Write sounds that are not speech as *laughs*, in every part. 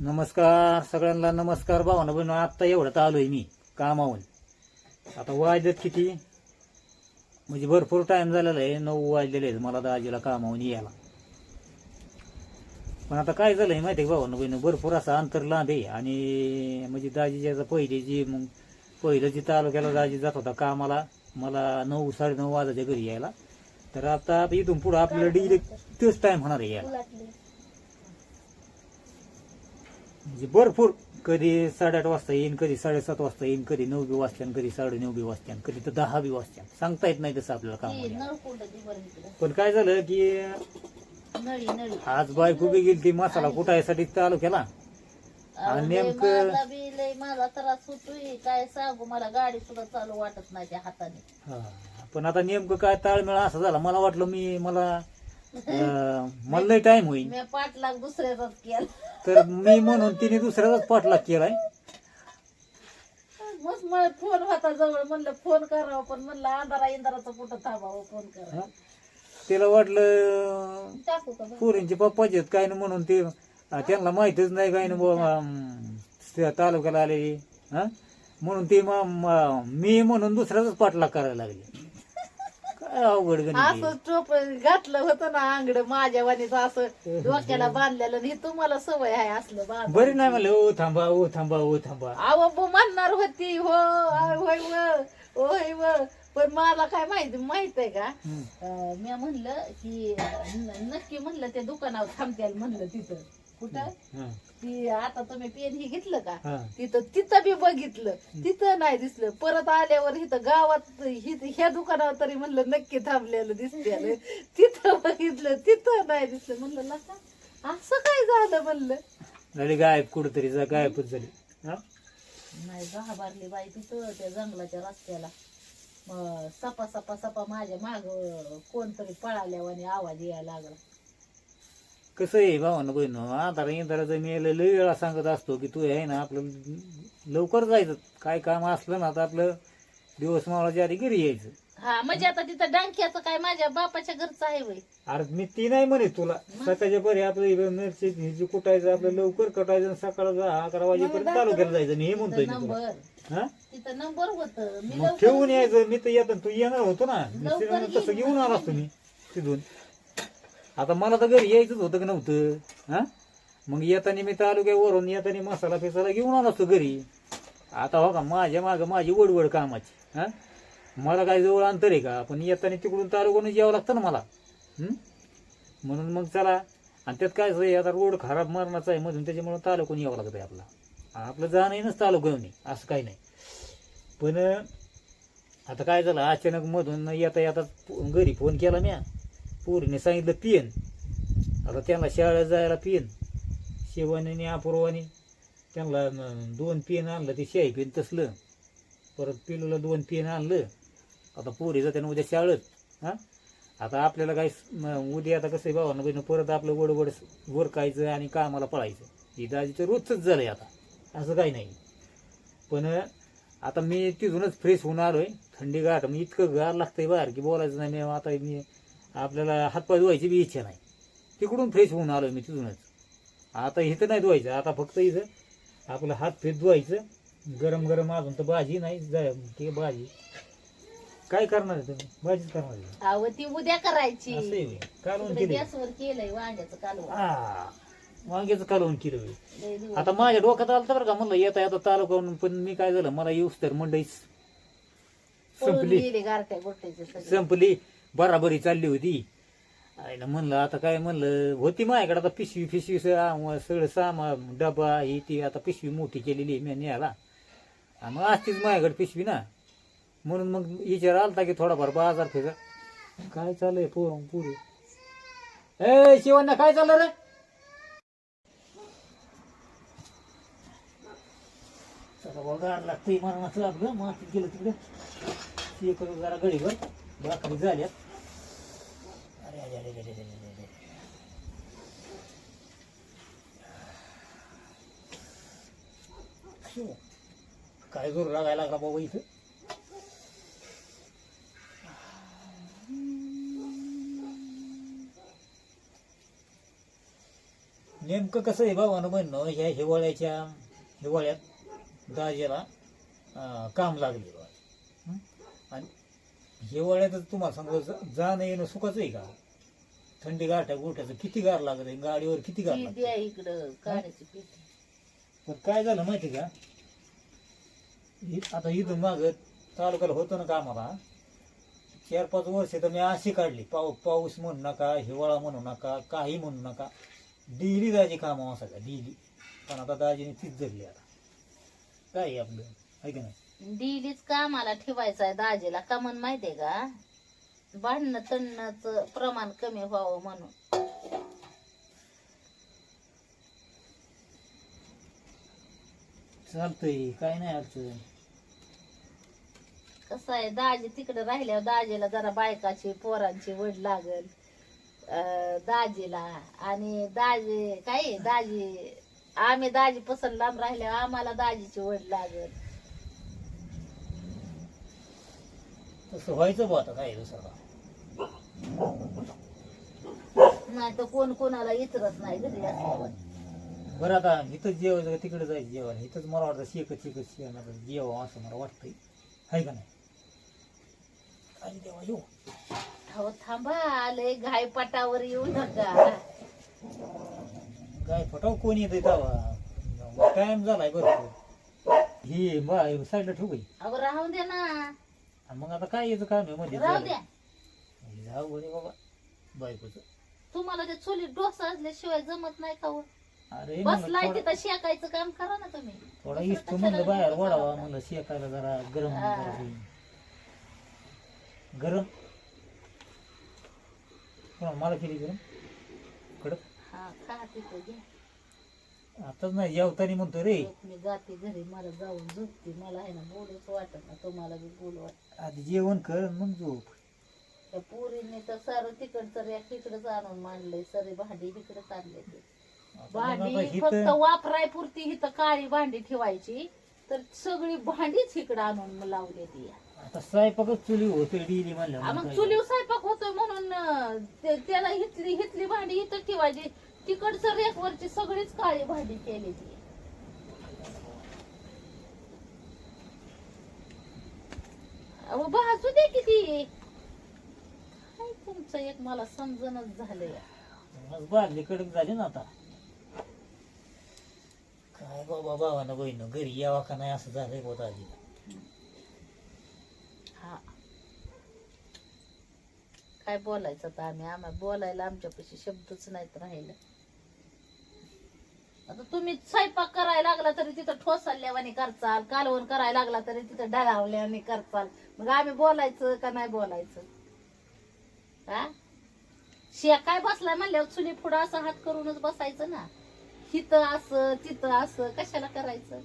नमस्कार सगळ्यांना नमस्कार भावना. बहिण आत्ता एवढ्यात आलोय मी कामावून. आता वाजलेत किती? म्हणजे भरपूर टाइम झालेला आहे नऊ वाजलेले आहेत मला दाजीला कामावून यायला. पण आता काय झालंय माहिती आहे भावना बहिण भरपूर असं अंतर लांब आहे आणि म्हणजे दाजीच्या पहिले जी मग पहिलं जी तालुक्याला दाजी जात होता कामाला मला नऊ साडेनऊ वाजायच्या घरी यायला. तर आता इथून पुढं आपल्याला डिग्री तोच टाइम होणार आहे यायला. म्हणजे भरपूर कधी साडेआठ वाजता येईन कधी साडेसात वाजता येईन कधी नऊ बी वाजत्यान कधी साडे नऊ बी वाजत्यान कधी तर दहा बी वाजत्यान सांगता येत नाही तसं आपल्याला काम पण काय झालं की आज बायको बी गेली ती मसाला कुटायसाठी तालुक्याला. अहो, आणि नेमकं- माझा बी लय माझा त्रास होतोय. काय सांगू मला गाडी सुद्धा चालू वाटत नाही त्या हाताने. हा. पण आता नेमकं काय ताळमेळ असं झाला. मला वाटलं मी मला अं, मला लय टाइम होईल. मी पाठलाग दुसऱ्याचाच केला. तर मी म्हणून तिने दुसऱ्याचाच पाठलाग केलाय मस्त मला फोन होता जवळ म्हणलं फोन करावं पण म्हणलं अंधारा इंधाराचं कुठं थांबावं फोन. करा तिला वाटलं टाकू का बा? पोरींचे पप्पाचे आहेत काय ना म्हणून ते अं, त्यांना माहितच नाही काय ना बुवा, अं, त्या तालुक्याला आलेली हा म्हणून ते म- म- मी म्हणून दुसऱ्याच पाठलाग करायला लागले काय अवघड गणित आहे. असं टोप घातलं होतं ना अंगड माझ्या वाणीच असं डोक्याला बांधलेलं. आणि हे तुम्हाला सवय आहे असलं बांध बरी नाही म्हणलं ओ थांबा ओ थांबा ओ थांबा. अहो बो म्हणणार होती हो आ, होय व होय व पण मला काय माहिती माहीत आहे का? हम्म. मी म्हणलं की न- नक्की म्हणलं त्या दुकानावर थांबत्याल म्हणलं तिथं. कुठं? ती आता तुम्ही पेन ही घेतलं का. तिथं तिथं बी बघितलं. तिथं नाही दिसलं. परत आल्यावर इथं गावात ह्या दुकानावर तरी म्हणलं नक्की थांबलेलं दिसतेलं तिथं बघितलं. तिथं नाही दिसलं. म्हणलं लका असं काय झालं? म्हणलं. झाली गायब कुठतरी गायबच झाली. हा? नाही घाबरली बाई तिथं त्या जंगलाच्या रस्त्याला. मग सपा सपा सपा माझ्या माग कोणतरी पळाल्यावानी आवाज यायला लागला. कसं आहे भावानं बहिण आधार इंधाराचं मी लय वेळा सांगत असतो की तू आहे ना आपलं लवकर जायचं. काय काम असलं ना तर आपलं दिवस मावळाच्या आधी घरी यायचं. हा म्हणजे आता तिथं डांक्याचं काय माझ्या बापाच्या घरचं आहे वय. अरे मी ती नाही म्हणत तुला. सकाळच्या परी आपलं इकडं मिरची हिची कुटायचं आपलं लवकर कटायचं आणि सकाळ दहा अकरा वाजेपर्यंत तालुक्याला जायचं मी हे म्हणतोय मी तुला. नंबर. हा? तिथं नंबर होत. मी मग लवकर ठेवून यायचं. मी तर येत तू येणार होतो ना. मी लवकर तसं येईन. घेऊन आलास तुम्ही तिथून. आता मला तर घरी यायचंच होतं की नव्हतं हा? मग येताना मी तालुक्यावरून येताना मसाला फिसाला घेऊन आलो असतो घरी. आता हो का माझ्या मागं माझी वडवड कामाची हा? मला काय जवळ अंतर आहे का? पण येताना तिकडून तालुक्यानं यावं लागतं ना मला म्हणून मग चला आणि त्यात काय आहे आता रोड खराब मारण्याचा आहे मधून त्याच्यामुळे तालुक्यानं यावं लागतं आहे आपला. आपलं जाणं येणंच तालुक्याने असं काही नाही. पण आता काय झालं अचानक मधून येता येता घरी फोन केला म्या. पोरीने सांगितलं पियन. आता त्यांना शाळेत जायला पियन. शिवानी अपूर्वानी त्यांना दोन पेन आणलं ते शाही पेन तसलं. परत पिलूला दोन पेन आणलं. आता पोरी जाते ना उद्या शाळेत. हां? आता आपल्याला काही उद्या आता कसं आहे भावानं बहिणं परत आपलं वडवड वरकायचं आणि कामाला पळायचं. ही दाजीचं रोजच झालंय आता. असं काही नाही. पण आता मी तिथूनच फ्रेश होऊन आलोय. थंडी गाठ मी इतकं गार लागतंय बाहेर की बोलायचं नाही मी आता मी आपल्याला हातपाय धुवायची बी इच्छा नाही. तिकडून फ्रेश होऊन आलोय मी तिथूनच. आता इथं नाही धुवायचं आता फक्त इथं आपलं हात फेत धुवायचं. गरम गरम अजून तर भाजी नाही की भाजी. काय करणार आहे तुम्ही? भाजीच करणार आहे. अहो ती उद्या करायची. असं आहे होय. कालवून तिकडे केले गॅसवर केलंय वांग्याचं कालवण आ वांग्याचं कालवून केलं होय. लय दिवस. आता माझ्या डोक्यात आलं बरं का म्हणलं येता येता तालुका पण मी काय झालं मला येऊस तर मंडईच पळून संपली. गेले गारट्या गोट्याचे सगळे. संपली. बराबरी चालली होती. आईला म्हणलं आता काय म्हणलं होती माझ्याकडे आता पिशवी पिशवी सगळं सामा डबा ही ती आता पिशवी मोठी केलेली आहे मी न्यायला मग असतीच माझ्याकडे पिशवी ना. म्हणून मग विचार आलता की थोडाफार बाजार फिरा काय चाललंय पोर पुरे? ए शिवांना काय चाललं रे? चला बघा गार लागतंय मरणाचं आपलं मातीत गेलं तिकडे. जरा करू जरा गडीवर भाकरी झाल्यात अरे अरे अरे अरे अरे अरे काय जोर लागायला लागला बाबा इथं? नेमकं कसं आहे भावानं म्हणणं ह्या हिवाळ्याच्या हिवाळ्यात दाजेला काम लागले. हिवाळ्यातच तुम्हाला सांगतो जा- जाणं येणं सुखाचं आहे का? थंडी गारठ्या गोठ्याचं किती गार लागत आहे? गाडीवर किती गार ती लागत? द्या इकडं काढायची पेटी पण काय झालं माहिती का? इ- आता इथून माग तालुक्याला होतं ना कामाला. चार पाच वर्ष तर मी अशी काढली. पाऊ पाऊस म्हणू नका हिवाळा म्हणू नका काही म्हणू नका. डेली दाजी काम असायचा डेली. पण आता दाजीने तीच धरली आता. काय आहे आपलं? आहे का नाही? डिलीच कामाला ठेवायचं आहे दाजीला? का म्हणून माहितीये का? भांडणं तणचं प्रमाण कमी व्हावं म्हणून. चालतंय काय नाही अडचण. कसं आहे दाजी तिकडे राहिल्यावर दाजीला जरा बायकाची पोरांची वड लागल. अं, दाजीला. आणि दाजी काय दाजी आम्ही दाजी पसंत लांब राहिल्यावर आम्हाला दाजीची वड लागल. तसं व्हायचं बा आता काय दुसरं. नाही तर कोण कोणाला नाही घरी असल्यावर बरं आता इथंच जेवायचं का तिकडे जायचं जेवायला? इथंच मला वाटतं शेकत शेकत शेण जेवावं असं मला वाटतंय. आहे का नाही? देवा येऊ? अहो थांबा आले घाई पटावर येऊ नका. काय फटाव कोण येत तेव्हा? टाइम झालाय बरं ही साईडला ठेवू बाई. अहो राहू द्या ना. मग आता काय यायचं? काम आहे मध्ये राहू द्या. जाऊ बरे बाबा बायकोचं. तुम्हाला ते चुलीत डोसा असल्याशिवाय जमत नाही का हो? अरे बसलाय म्हणलं तिथं शेकायचं काम करा ना तुम्ही. थोडा इष्ट म्हणलं बाहेर वडावा म्हणलं शेकायला जरा गरम हा. जरा होईल. गरम? कोण मला केली गरम? कडक? हा खा तिथं घ्या आताच नाही जेवताना म्हणतो रे. मी जाते घरी मला जाऊन झोपते. मला आहे ना बोलूच वाटत ना तुम्हाला बी बोलू वाटत आधी जेवण कर आणि मग झोप. त्या पोरीने तर सारं तिकडचं रॅक तिकडच आणून मांडलंय सरे भांडी इकडेच आणले ते आता भांडी हिथं- फक्त वापराय पुरती हिथं काळी भांडी ठेवायची तर सगळी भांडीच इकडे आणून लावली ती. आता स्वयंपाकच चुली होते डेली हा, म्हणलं मग चुलीव स्वयंपाक होतोय म्हणून अं, ते- त्याला हितली हितली भांडी इथं ठेवायची. तिकडचं रेकवरची सगळीच काळी भांडी केली ती भाजू दे किती. काय तुमचं एक मला समजणच झालंय. बादली कडक झाली ना आता. काय बाबा भावानं बहिण घरी यावा का नाही असं झालंय बहुत आधी हा. काय बोलायचं आता आम्ही? आम्हाला बोलायला आमच्यापाशी शब्दच नाहीत राहिलं. आता तुम्ही स्वयंपाक करायला लागला तरी तिथं ठोसाल्यावानी करचाल कालवण करायला लागला तरी तिथं डळावल्याने करचाल. मग आम्ही बोलायचं का नाही बोलायचं? हा? शिया काय बसलाय म्हणल्यावर चुली पुढं असं हात करूनच बसायचं ना? हिथं असं तिथं असं कशाला करायचं?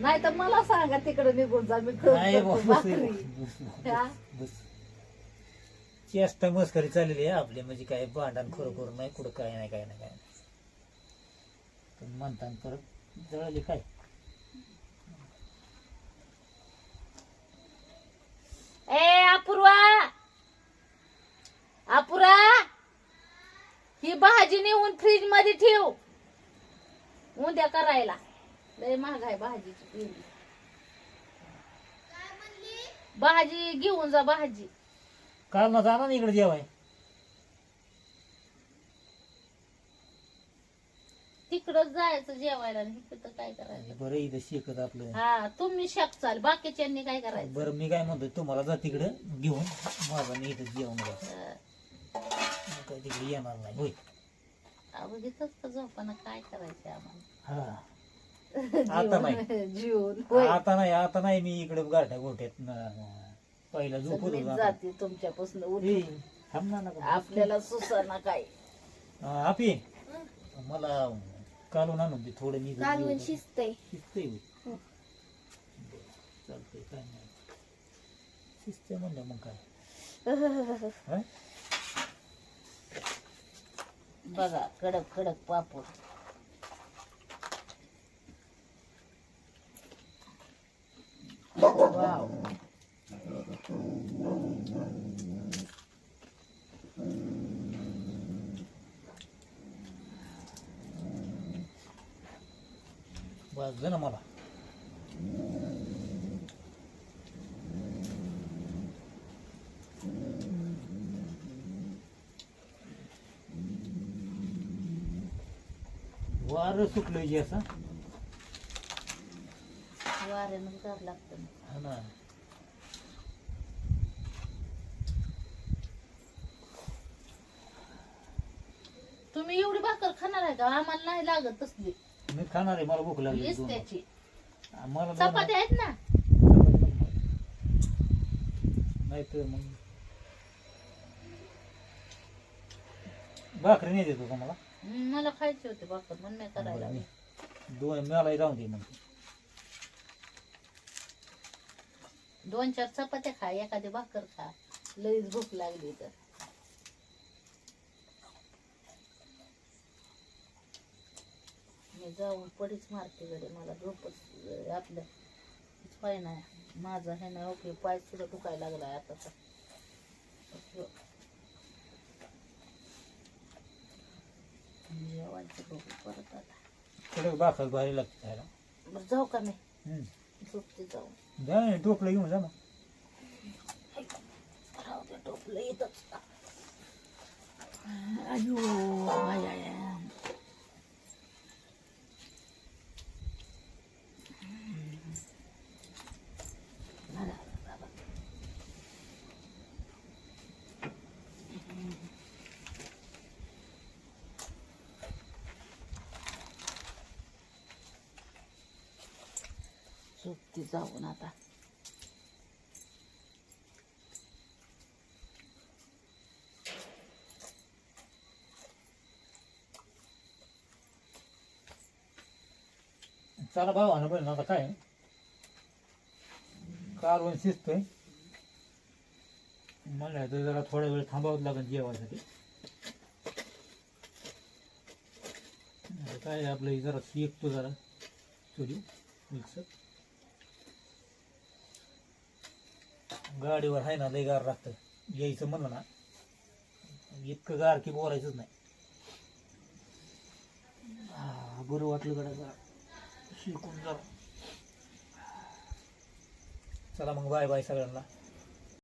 नाही. तर मला सांगा तिकडे निघून जा मी करून नाही करतो बाबा, भाकरी. बस, बस, हा? बस. चेष्टा मस्करी चाललेली आहे आपली म्हणजे काय भांडण खरोखर नाही कुठं काय नाही काय नाही काय. नाही पण म्हणताना परत जळाली काय? ए अपूर्वा! अपुरा ही भाजी नेऊन फ्रीजमध्ये ठेव. उद्या करायला. लय महाग आहे भाजीची भाजी घेऊन जा भाजी. काल ना जाणार ना इकडे जेवाय. तिकडच जायचं जेवायला आणि इकडं काय करायचं? बरं इथं शिकत आपलं. हा तुम्ही शकचाल बाकीच्यांनी काय करायचं? बरं मी काय म्हणतोय तुम्हाला जा तिकडं घेऊन माझा मी इथं जेवण बघा. अं, काय तिकडे येणार नाही होय. अहो झोपाना काय करायचं आम्हाला? हा. *laughs* आता नाही. जीवन होय. आता नाही आता नाही मी इकडे गारठ्या गोठ्यात न- पहिला झोपत होतो जाते तुमच्यापासून उठून. थांब ना नका. आपल्याला सुसाना काय? आपी. मला कालून आणून दे थोडं मी कालवण शिजतंय. शिजतंय होय. बरं, चालतंय काय नाही. शिजतंय म्हणलं मग काय? *laughs* हा? बघा कडक कडक पापड. वाव. ना मला. वार सुटलं जे असं. वाऱ्यानं गार लागतं हा ना. तुम्ही एवढी भाकर खाणार आहे का? आम्हाला नाही लागत तसली. मी खाणार आहे मला भूक लागली हीच दोन. त्याची. मला दोन- चपाती आहेत ना? नाही तर मग भाकरी नाही देतो का मला हम्म, मला खायची होती भाकर म्हणून मी करायला लागले. मी दोन मलाही राहून दे मग. दोन चार चपात्या खा एखादी भाकर खा. लईच भूक लागली तर. मी जाऊन पडीच मारते गडे मला झोपच आपलं पाय नाही माझा हे ना ओके पाय सुद्धा दुखायला लागलाय जेवायचं बघू परत आता. भाकर भारी लागते खायला. बरं जाऊ का मी? हम्म. झोपते जाऊन जा ना, टोपलं घेऊन जा मग. राहू दे टोपलं इथंच. अयो आय, आय, आय. बरं, बरं. झोपते जाऊन आता. चला भाऊ आणा पण आता काय? कारवण शिजतोय. म्हणलं तर जरा थोडा वेळ थांबावंच लागेल जेवायसाठी. काय आपलं जरा शिकतो जरा. चुली मिक्सर. गाडीवर आहे ना लय गार लागतं यायचं म्हणलं ना इतकं गार की बोलायचंच नाही. हा, बरं वाटलं जरा. शिकून जरा. चला मग बाय बाय सगळ्यांना.